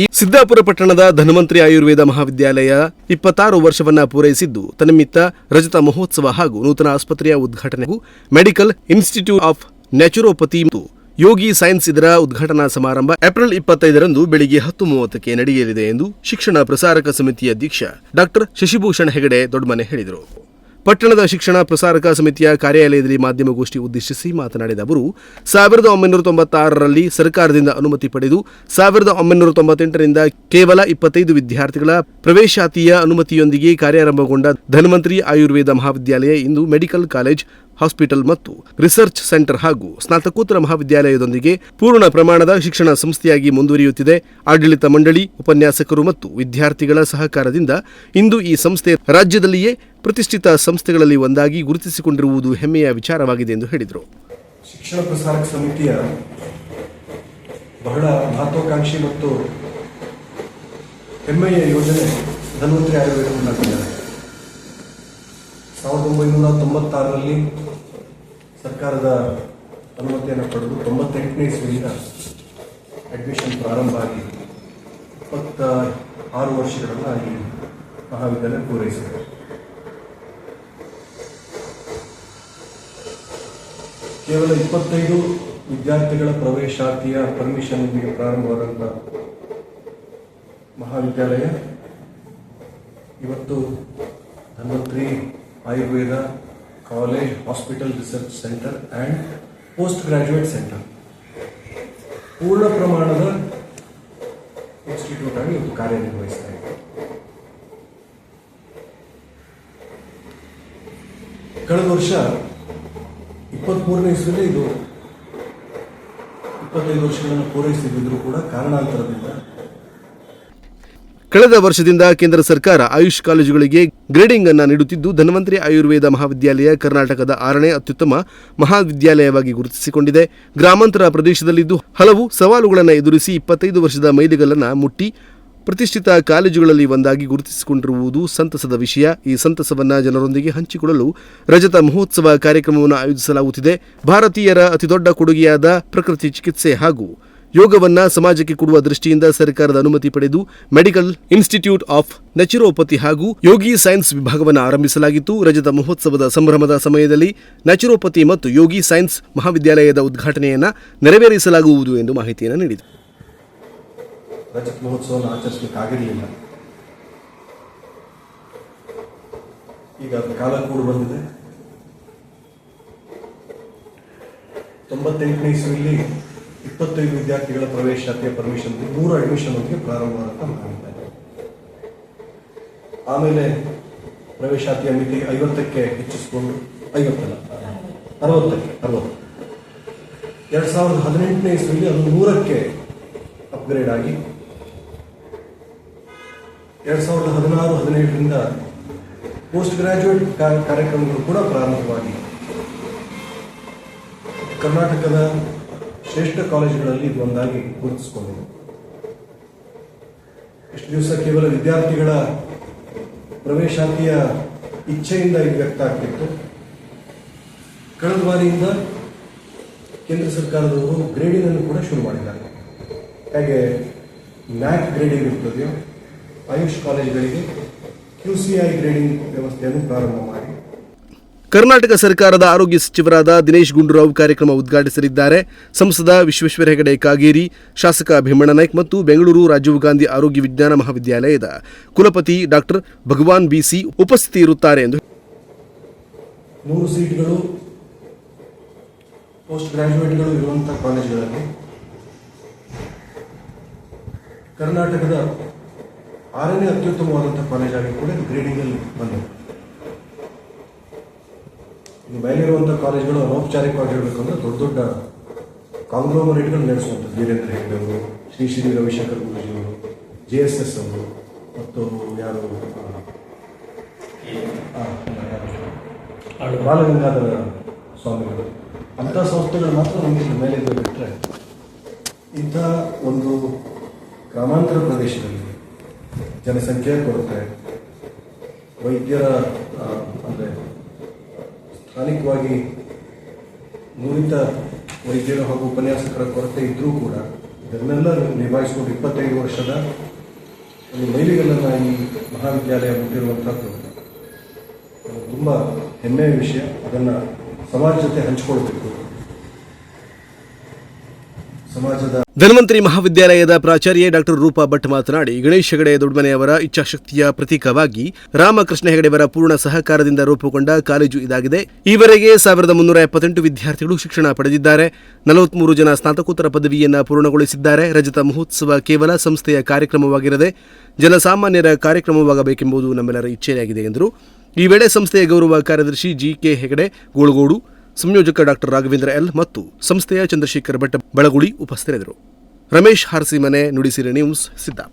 ಈ ಸಿದ್ದಾಪುರ ಪಟ್ಟಣದ ಧನ್ವಂತರಿ ಆಯುರ್ವೇದ ಮಹಾವಿದ್ಯಾಲಯ ಇಪ್ಪತ್ತಾರು ವರ್ಷವನ್ನ ಪೂರೈಸಿದ್ದು, ತನ್ನಿಮಿತ್ತ ರಜತ ಮಹೋತ್ಸವ ಹಾಗೂ ನೂತನ ಆಸ್ಪತ್ರೆಯ ಉದ್ಘಾಟನೆ ಮೆಡಿಕಲ್ ಇನ್ಸ್ಟಿಟ್ಯೂಟ್ ಆಫ್ ನ್ಯಾಚುರೋಪತಿ ಮತ್ತು ಯೋಗಿ ಸೈನ್ಸ್ ಇದರ ಉದ್ಘಾಟನಾ ಸಮಾರಂಭ ಏಪ್ರಿಲ್ ಇಪ್ಪತ್ತೈದರಂದು ಬೆಳಿಗ್ಗೆ ಹತ್ತು ಮೂವತ್ತಕ್ಕೆ ನಡೆಯಲಿದೆ ಎಂದು ಶಿಕ್ಷಣ ಪ್ರಸಾರಕ ಸಮಿತಿ ಅಧ್ಯಕ್ಷ ಡಾಕ್ಟರ್ ಶಶಿಭೂಷಣ್ ಹೆಗಡೆ ದೊಡ್ಡಮನೆ ಹೇಳಿದರು. ಪಟ್ಟಣದ ಶಿಕ್ಷಣ ಪ್ರಸಾರಕ ಸಮಿತಿಯ ಕಾರ್ಯಾಲಯದಲ್ಲಿ ಮಾಧ್ಯಮಗೋಷ್ಠಿ ಉದ್ದೇಶಿಸಿ ಮಾತನಾಡಿದ ಅವರು, ಸಾವಿರದ ಒಂಬೈನೂರ ತೊಂಬತ್ತಾರರಲ್ಲಿ ಸರ್ಕಾರದಿಂದ ಅನುಮತಿ ಪಡೆದು ಸಾವಿರದ ಒಂಬೈನೂರ ತೊಂಬತ್ತೆಂಟರಿಂದ ಕೇವಲ ಇಪ್ಪತ್ತೈದು ವಿದ್ಯಾರ್ಥಿಗಳ ಪ್ರವೇಶಾತಿಯ ಅನುಮತಿಯೊಂದಿಗೆ ಕಾರ್ಯಾರಂಭಗೊಂಡ ಧನ್ವಂತರಿ ಆಯುರ್ವೇದ ಮಹಾವಿದ್ಯಾಲಯ ಇಂದು ಮೆಡಿಕಲ್ ಕಾಲೇಜ್, ಹಾಸ್ಪಿಟಲ್ ಮತ್ತು ರಿಸರ್ಚ್ ಸೆಂಟರ್ ಹಾಗೂ ಸ್ನಾತಕೋತ್ತರ ಮಹಾವಿದ್ಯಾಲಯದೊಂದಿಗೆ ಪೂರ್ಣ ಪ್ರಮಾಣದ ಶಿಕ್ಷಣ ಸಂಸ್ಥೆಯಾಗಿ ಮುಂದುವರಿಯುತ್ತಿದೆ. ಆಡಳಿತ ಮಂಡಳಿ, ಉಪನ್ಯಾಸಕರು ಮತ್ತು ವಿದ್ಯಾರ್ಥಿಗಳ ಸಹಕಾರದಿಂದ ಇಂದು ಈ ಸಂಸ್ಥೆ ರಾಜ್ಯದಲ್ಲಿಯೇ ಪ್ರತಿಷ್ಠಿತ ಸಂಸ್ಥೆಗಳಲ್ಲಿ ಒಂದಾಗಿ ಗುರುತಿಸಿಕೊಂಡಿರುವುದು ಹೆಮ್ಮೆಯ ವಿಚಾರವಾಗಿದೆ ಎಂದು ಹೇಳಿದರು. ಶಿಕ್ಷಣ ಪ್ರಸಾರಕ ಸಮಿತಿಯ ಬಹಳ ಮಹತ್ವಾಕಾಂಕ್ಷಿ ಮತ್ತು ಹೆಮ್ಮೆಯ ಯೋಜನೆ ಧನ್ವಂತರಿ ಆಯುರ್ವೇದ ಉನ್ನತಿದ್ದಾರೆ ಸಾವಿರದ ಒಂಬೈನೂರ ತೊಂಬತ್ತಾರರಲ್ಲಿ ಸರ್ಕಾರದ ಅನುಮತಿಯನ್ನು ಪಡೆದು ತೊಂಬತ್ತೆಂಟನೇ ಇಸ್ವಿಯಿಂದ ಅಡ್ಮಿಷನ್ ಪ್ರಾರಂಭ ಆಗಿ ಇಪ್ಪತ್ತ ಆರು ವರ್ಷಗಳನ್ನು ಈ ಮಹಾವಿದ್ಯಾಲಯ ಪೂರೈಸಿದೆ. ಕೇವಲ ಇಪ್ಪತ್ತೈದು ವಿದ್ಯಾರ್ಥಿಗಳ ಪ್ರವೇಶಾತಿಯ ಪರ್ಮಿಷನ್ಗೆ ಪ್ರಾರಂಭವಾದಂಥ ಮಹಾವಿದ್ಯಾಲಯ. ಇವತ್ತು Dhanvantri Ayurveda college hospital research centre and post graduate centre. ಪೂರ್ಣ ಪ್ರಮಾಣದ ಇನ್ಸ್ಟಿಟ್ಯೂಟ್ ಆಗಿ ಇವತ್ತು ಕಾರ್ಯನಿರ್ವಹಿಸ್ತಾ ಇದೆ. ಕಳೆದ ವರ್ಷ ಇಪ್ಪತ್ಮೂರನೇ ಇಸ್ವಿಯಲ್ಲಿ ಇದು ಇಪ್ಪತ್ತೈದು ವರ್ಷಗಳನ್ನು ಕೂಡ ಕಾರಣಾಂತರದಿಂದ. ಕಳೆದ ವರ್ಷದಿಂದ ಕೇಂದ್ರ ಸರ್ಕಾರ ಆಯುಷ್ ಕಾಲೇಜುಗಳಿಗೆ ಗ್ರೇಡಿಂಗ್ ಅನ್ನು ನೀಡುತ್ತಿದ್ದು, ಧನ್ವಂತರಿ ಆಯುರ್ವೇದ ಮಹಾವಿದ್ಯಾಲಯ ಕರ್ನಾಟಕದ ಆರನೇ ಅತ್ಯುತ್ತಮ ಮಹಾವಿದ್ಯಾಲಯವಾಗಿ ಗುರುತಿಸಿಕೊಂಡಿದೆ. ಗ್ರಾಮಾಂತರ ಪ್ರದೇಶದಲ್ಲಿದ್ದು ಹಲವು ಸವಾಲುಗಳನ್ನು ಎದುರಿಸಿ ಇಪ್ಪತ್ತೈದು ವರ್ಷದ ಮೈಲಿಗಲ್ಲನ್ನು ಮುಟ್ಟಿ ಪ್ರತಿಷ್ಠಿತ ಕಾಲೇಜುಗಳಲ್ಲಿ ಒಂದಾಗಿ ಗುರುತಿಸಿಕೊಂಡಿರುವುದು ಸಂತಸದ ವಿಷಯ. ಈ ಸಂತಸವನ್ನು ಜನರೊಂದಿಗೆ ಹಂಚಿಕೊಳ್ಳಲು ರಜತ ಮಹೋತ್ಸವ ಕಾರ್ಯಕ್ರಮವನ್ನು ಆಯೋಜಿಸಲಾಗುತ್ತಿದೆ. ಭಾರತೀಯರ ಅತಿದೊಡ್ಡ ಕೊಡುಗೆಯಾದ ಪ್ರಕೃತಿ ಚಿಕಿತ್ಸೆ ಹಾಗೂ ಯೋಗವನ್ನ ಸಮಾಜಕ್ಕೆ ಕೊಡುವ ದೃಷ್ಟಿಯಿಂದ ಸರ್ಕಾರದ ಅನುಮತಿ ಪಡೆದು ಮೆಡಿಕಲ್ ಇನ್ಸ್ಟಿಟ್ಯೂಟ್ ಆಫ್ ನ್ಯಾಚುರೋಪತಿ ಹಾಗೂ ಯೋಗಿ ಸೈನ್ಸ್ ವಿಭಾಗವನ್ನು ಆರಂಭಿಸಲಾಗಿತ್ತು. ರಜತ ಮಹೋತ್ಸವದ ಸಂಭ್ರಮದ ಸಮಯದಲ್ಲಿ ನ್ಯಾಚುರೋಪತಿ ಮತ್ತು ಯೋಗಿ ಸೈನ್ಸ್ ಮಹಾವಿದ್ಯಾಲಯದ ಉದ್ಘಾಟನೆಯನ್ನು ನೆರವೇರಿಸಲಾಗುವುದು ಎಂದು ಮಾಹಿತಿಯನ್ನು ನೀಡಿದರು. ರಜತ್ ಮಹೋತ್ಸವವನ್ನು ಆಚರಿಸಲಿಕ್ಕೆ ಆಗಿರಲಿಲ್ಲ ಈಗ ಅದರ ಕಾಲ ಕೂಡ ಬಂದಿದೆ. ತೊಂಬತ್ತೆಂಟನೇ ಇಸ್ವಿಯಲ್ಲಿ ಇಪ್ಪತ್ತೈದು ವಿದ್ಯಾರ್ಥಿಗಳ ಪ್ರವೇಶಾತಿಯ ಪರ್ಮಿಷನ್ ಮೂರು ಅಡ್ಮಿಷನ್ ಒಂದಿಗೆ ಅಂತ ಮಾಡಿದ್ದಾರೆ ಆಮೇಲೆ ಪ್ರವೇಶಾತಿಯ ಮಿತಿ ಐವತ್ತಕ್ಕೆ ಹೆಚ್ಚಿಸಿಕೊಂಡು ಐವತ್ತಲ್ಲ, ಅರವತ್ತಕ್ಕೆ, ಅರವತ್ತು. ಎರಡ್ ಸಾವಿರದ ಹದಿನೆಂಟನೇ ಇಸ್ವಿಯಲ್ಲಿ ಅದು ನೂರಕ್ಕೆ ಅಪ್ಗ್ರೇಡ್ ಆಗಿ ಎರಡು ಸಾವಿರದ ಹದಿನಾರು ಹದಿನೇಳರಿಂದ ಪೋಸ್ಟ್ ಗ್ರಾಜುಯೇಟ್ ಕಾರ್ಯಕ್ರಮಗಳು ಕೂಡ ಪ್ರಾರಂಭವಾಗಿ ಕರ್ನಾಟಕದ ಶ್ರೇಷ್ಠ ಕಾಲೇಜುಗಳಲ್ಲಿ ಒಂದಾಗಿ ಗುರುತಿಸಿಕೊಂಡಿದೆ. ಇಷ್ಟು ದಿವಸ ಕೇವಲ ವಿದ್ಯಾರ್ಥಿಗಳ ಪ್ರವೇಶಾತಿಯ ಇಚ್ಛೆಯಿಂದ ಇದು ವ್ಯಕ್ತ ಆಗ್ತಿತ್ತು. ಕಳೆದ ಬಾರಿಯಿಂದ ಕೇಂದ್ರ ಸರ್ಕಾರದವರು ಗ್ರೇಡಿಂಗ್ ಅನ್ನು ಕೂಡ ಶುರು ಮಾಡಿದ್ದಾರೆ. ಹೇಗೆ ನ್ಯಾಕ್ ಗ್ರೇಡಿಂಗ್ ಇರ್ತದೆಯೋ ಆಯುಷ್ ಕಾಲೇಜುಗಳಿಗೆ ಕ್ಯೂ ಸಿ ಐ ಗ್ರೇಡಿಂಗ್ ವ್ಯವಸ್ಥೆಯನ್ನು ಪ್ರಾರಂಭ ಮಾಡಿ. ಕರ್ನಾಟಕ ಸರ್ಕಾರದ ಆರೋಗ್ಯ ಸಚಿವರಾದ ದಿನೇಶ್ ಗುಂಡೂರಾವ್ ಕಾರ್ಯಕ್ರಮ ಉದ್ಘಾಟಿಸಲಿದ್ದಾರೆ. ಸಂಸದ ವಿಶ್ವೇಶ್ವರ ಹೆಗಡೆ ಕಾಗೇರಿ ಶಾಸಕ ಭೀಮಣ್ಣ ನಾಯ್ಕ ಮತ್ತು ಬೆಂಗಳೂರು ರಾಜೀವ್ ಗಾಂಧಿ ಆರೋಗ್ಯ ವಿಜ್ಞಾನ ಮಹಾವಿದ್ಯಾಲಯದ ಕುಲಪತಿ ಡಾಕ್ಟರ್ ಭಗವಾನ್ ಬಿಸಿ ಉಪಸ್ಥಿತಿಯಿರುತ್ತಾರೆ ಎಂದು ಮೂರು ಸೀಟ್ಗಳು ಪೋಸ್ಟ್ ಗ್ರಾಜ್ಯುಯೇಟ್ಗಳು ಇರುವಂತಹ ಕಾಲೇಜುಗಳಲ್ಲಿ ಕರ್ನಾಟಕದ ಆರನೇ ಅತ್ಯುತ್ತಮವಾದಂಥ ಆಗಿ ಕೂಡ ಇದು ಗ್ರೇಡಿಂಗಲ್ಲಿ ಬಂದಿದೆ. ಇನ್ನು ಮೇಲಿರುವಂಥ ಕಾಲೇಜ್ಗಳು ಅನೌಪಚಾರಿಕವಾಗಿ ಹೇಳಬೇಕಂದ್ರೆ ದೊಡ್ಡ ದೊಡ್ಡ ಕಾಂಗ್ಲೋಮರೇಟ್ಗಳು ನಡೆಸುವಂಥದ್ದು. ವೀರೇಂದ್ರ ಹೆಗ್ಡೆ ಅವರು ಶ್ರೀ ಶ್ರೀ ರವಿಶಂಕರ್ ಗುರುಜಿಯವರು ಜೆ ಎಸ್ ಎಸ್ ಅವರು ಮತ್ತು ಯಾರು ಬಾಲಗಂಗಾಧರ ಸ್ವಾಮಿಗಳು. ಅಂಥ ಸಂಸ್ಥೆಗಳು ಮಾತ್ರ ನಮಗೆ ಇಲ್ಲಿ ಮೇಲೆ ಬಿಟ್ಟರೆ ಇಂಥ ಒಂದು ಗ್ರಾಮಾಂತರ ಪ್ರದೇಶದಲ್ಲಿ ಜನಸಂಖ್ಯೆಯ ಕೊರತೆ. ವೈದ್ಯರ ಅಂದರೆ ಸ್ಥಾನಿಕವಾಗಿ ನುರಿತ ವೈದ್ಯರು ಹಾಗೂ ಉಪನ್ಯಾಸಕರ ಕೊರತೆ ಇದ್ದರೂ ಕೂಡ ಇದನ್ನೆಲ್ಲ ನಿಭಾಯಿಸಿಕೊಂಡು ಇಪ್ಪತ್ತೈದು ವರ್ಷದ ಒಂದು ಮೈಲಿಗಲ್ಲನ್ನು ಈ ಮಹಾವಿದ್ಯಾಲಯ ಮುಟ್ಟಿರುವಂಥದ್ದು ತುಂಬ ಹೆಮ್ಮೆಯ ವಿಷಯ. ಅದನ್ನು ಸಮಾಜ ಜೊತೆ ಹಂಚಿಕೊಳ್ಬೇಕು. ಧನ್ವಂತರಿ ಮಹಾವಿದ್ಯಾಲಯದ ಪ್ರಾಚಾರ್ಯ ಡಾಕ್ಟರ್ ರೂಪಾ ಭಟ್ ಮಾತನಾಡಿ, ಗಣೇಶ್ ಹೆಗಡೆ ದೊಡ್ಡಮನೆಯವರ ಇಚ್ಛಾಶಕ್ತಿಯ ಪ್ರತೀಕವಾಗಿ ರಾಮಕೃಷ್ಣ ಹೆಗಡೆಯವರ ಪೂರ್ಣ ಸಹಕಾರದಿಂದ ರೂಪುಗೊಂಡ ಕಾಲೇಜು ಇದಾಗಿದೆ. ಈವರೆಗೆ ಸಾವಿರದ ಮುನ್ನೂರ ಎಪ್ಪತ್ತೆಂಟು ವಿದ್ಯಾರ್ಥಿಗಳು ಶಿಕ್ಷಣ ಪಡೆದಿದ್ದಾರೆ. ನಲವತ್ಮೂರು ಜನ ಸ್ನಾತಕೋತ್ತರ ಪದವಿಯನ್ನು ಪೂರ್ಣಗೊಳಿಸಿದ್ದಾರೆ. ರಜತ ಮಹೋತ್ಸವ ಕೇವಲ ಸಂಸ್ಥೆಯ ಕಾರ್ಯಕ್ರಮವಾಗಿರದೆ, ಜನಸಾಮಾನ್ಯರ ಕಾರ್ಯಕ್ರಮವಾಗಬೇಕೆಂಬುದು ನಮ್ಮೆಲ್ಲರ ಇಚ್ಛೆಯಾಗಿದೆ ಎಂದರು. ಈ ವೇಳೆ ಸಂಸ್ಥೆಯ ಗೌರವ ಕಾರ್ಯದರ್ಶಿ ಜಿ ಕೆ ಹೆಗಡೆ, ಗೋಳಗೋಡು ಸಂಯೋಜಕ ಡಾಕ್ಟರ್ ರಾಘವೇಂದ್ರ ಎಲ್ ಮತ್ತು ಸಂಸ್ಥೆಯ ಚಂದ್ರಶೇಖರ್ ಭಟ್ಟ ಬೆಳಗುಳಿ ಉಪಸ್ಥಿತರಿದ್ದರು. ರಮೇಶ್ ಹಾರಸಿಮನೆ ನುಡಿಸಿರಿ ನ್ಯೂಸ್ ಸಿದ್ದಾಪುರ.